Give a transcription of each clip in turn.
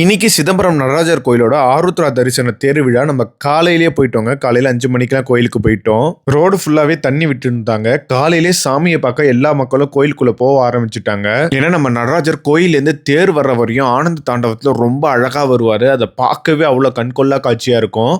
இன்னைக்கு சிதம்பரம் நடராஜர் கோயிலோட ஆருத்ரா தரிசன தேர் விழா. நம்ம காலையிலேயே போயிட்டோங்க. காலையில அஞ்சு மணிக்கெல்லாம் கோயிலுக்கு போயிட்டோம். ரோடு ஃபுல்லாவே தண்ணி விட்டு இருந்தாங்க காலையிலே சாமியை பார்க்க எல்லா மக்களும் கோயிலுக்குள்ள போக ஆரம்பிச்சுட்டாங்க. ஏன்னா நம்ம நடராஜர் கோயிலேருந்து தேர் வர்ற வரையும் ஆனந்த தாண்டவத்துல ரொம்ப அழகா வருவாரு. அதை பார்க்கவே அவ்வளோ கண்கொள்ளா காட்சியா இருக்கும்.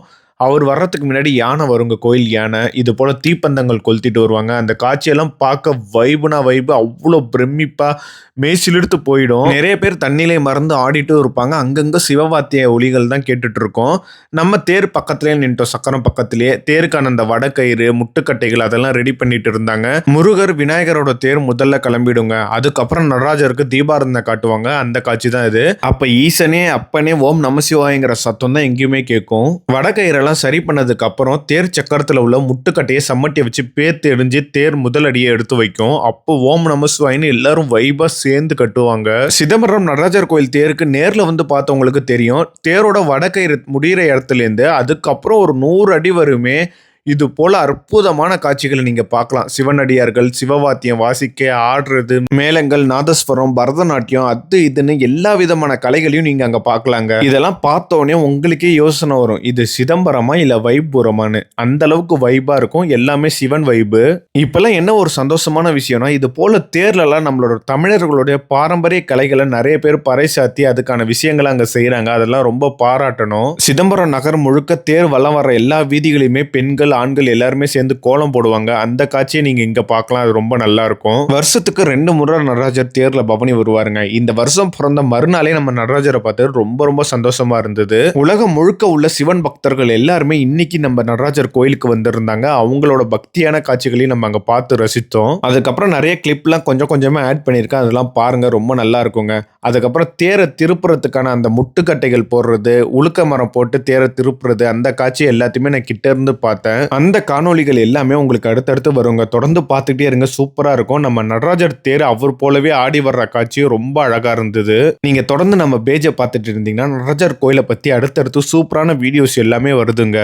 அவர் வர்றதுக்கு முன்னாடி யானை வருங்க கோயில் யானை. இது போல் தீப்பந்தங்கள் கொளுத்திட்டு வருவாங்க. அந்த காட்சியெல்லாம் பார்க்க வைபுனா வைபு அவ்வளோ பிரமிப்பாக மேய்ச்சிலிடுத்து போயிடும். நிறைய பேர் தண்ணியிலே மறந்து ஆடிட்டும் இருப்பாங்க. அங்கங்கே சிவவாத்திய ஒலிகள் தான் கேட்டுட்டு இருக்கோம் நம்ம தேர் பக்கத்துலேயே நின்ட்டோம் சக்கரம் பக்கத்திலேயே தேருக்கான அந்த வடக்கயிறு முட்டுக்கட்டைகள் அதெல்லாம் ரெடி பண்ணிட்டு இருந்தாங்க. முருகர் விநாயகரோட தேர் முதல்ல கிளம்பிடுங்க. அதுக்கப்புறம் நடராஜருக்கு தீபாரந்தனை காட்டுவாங்க. அந்த காட்சி தான் இது. அப்போ ஈசனே அப்பனே ஓம் நமசிவாயங்கிற சத்தம் தான் எங்கேயுமே கேட்கும். வடக்கயிறெல்லாம் சரி பண்ணதுக்கு அப்புறம் தேர் சக்கரத்தில் உள்ள முட்டுக்கட்டையை சம்மட்டியை வச்சு பேத்து தெரிஞ்சு தேர் முதலடியை எடுத்து வைக்கும். அப்போ ஓம் நம சிவாயின்னு எல்லாரும் வைபா சேர்ந்து கட்டுவாங்க. சிதம்பரம் நடராஜர் கோயில் தேருக்கு நேரில் வந்து பார்த்தவங்களுக்கு தெரியும். தேரோட வடக்கை முடிகிற இடத்துலேருந்து அதுக்கப்புறம் ஒரு நூறு அடி வருமே இது போல அற்புதமான காட்சிகளை நீங்க பார்க்கலாம். சிவனடியார்கள் சிவவாத்தியம் வாசிக்க ஆடுறது மேளங்கள் நாதஸ்வரம் பரதநாட்டியம் அது இதுன்னு எல்லா விதமான கலைகளையும் நீங்க அங்க பார்க்கலாங்க. இதெல்லாம் பார்த்தோன்னே உங்களுக்கே யோசனை வரும். இது சிதம்பரமா இல்ல வைபுரமானு அந்த அளவுக்கு வைபா இருக்கும். எல்லாமே சிவன் வைபு இப்பெல்லாம் என்ன ஒரு சந்தோஷமான விஷயம்னா இது போல தேர்லலாம் நம்மளோட தமிழர்களுடைய பாரம்பரிய கலைகளை நிறைய பேர் பறைசாத்தி அதுக்கான விஷயங்களை அங்க செய்யறாங்க அதெல்லாம் ரொம்ப பாராட்டணும். சிதம்பரம் நகர் முழுக்க தேர் வளம் வர எல்லா வீதிகளையுமே பெண்கள் ஆண்கள் எல்லாருமே சேர்ந்து கோலம் போடுவாங்க. அந்த காட்சியை நீங்க இங்க பார்க்கலாம். அது ரொம்ப நல்லா இருக்கும். வருஷத்துக்கு ரெண்டு முறை நடராஜர் தேர்ல பவனி வருவாருங்க. இந்த வருஷம் பிறந்த மறுநாளே நம்ம நடராஜரை பார்த்து ரொம்ப ரொம்ப சந்தோஷமா இருந்தது. உலகம் முழுக்க உள்ள சிவன் பக்தர்கள் எல்லாருமே இன்னைக்கு நம்ம நடராஜர் கோயிலுக்கு வந்திருந்தாங்க. அவங்களோட பக்தியான காட்சிகளையும் நம்ம அங்க பார்த்து ரசித்தோம். அதுக்கப்புறம் நிறைய கிளிப்லாம் கொஞ்சம் கொஞ்சமா ஆட் பண்ணியிருக்கேன். அதெல்லாம் பாருங்க. ரொம்ப நல்லா இருக்குங்க. அதுக்கப்புறம் தேரை திருப்புறதுக்கான அந்த முட்டுக்கட்டைகள் போடுறது உளுக்க மரம் போட்டு தேரை திருப்புறது அந்த காட்சி எல்லாத்தையுமே நான் கிட்ட இருந்து பார்த்தேன். அந்த காணொளிகள் எல்லாமே உங்களுக்கு அடுத்தடுத்து வருங்க. தொடர்ந்து பார்த்துட்டே இருங்க. சூப்பராக இருக்கும். நம்ம நடராஜர் தேர் அவர் போலவே ஆடி வர்ற காட்சியும் ரொம்ப அழகாக இருந்தது. நீங்கள் தொடர்ந்து நம்ம பேஜை பார்த்துட்டு இருந்தீங்கன்னா நடராஜர் கோயிலை பற்றி அடுத்தடுத்து சூப்பரான வீடியோஸ் எல்லாமே வருதுங்க.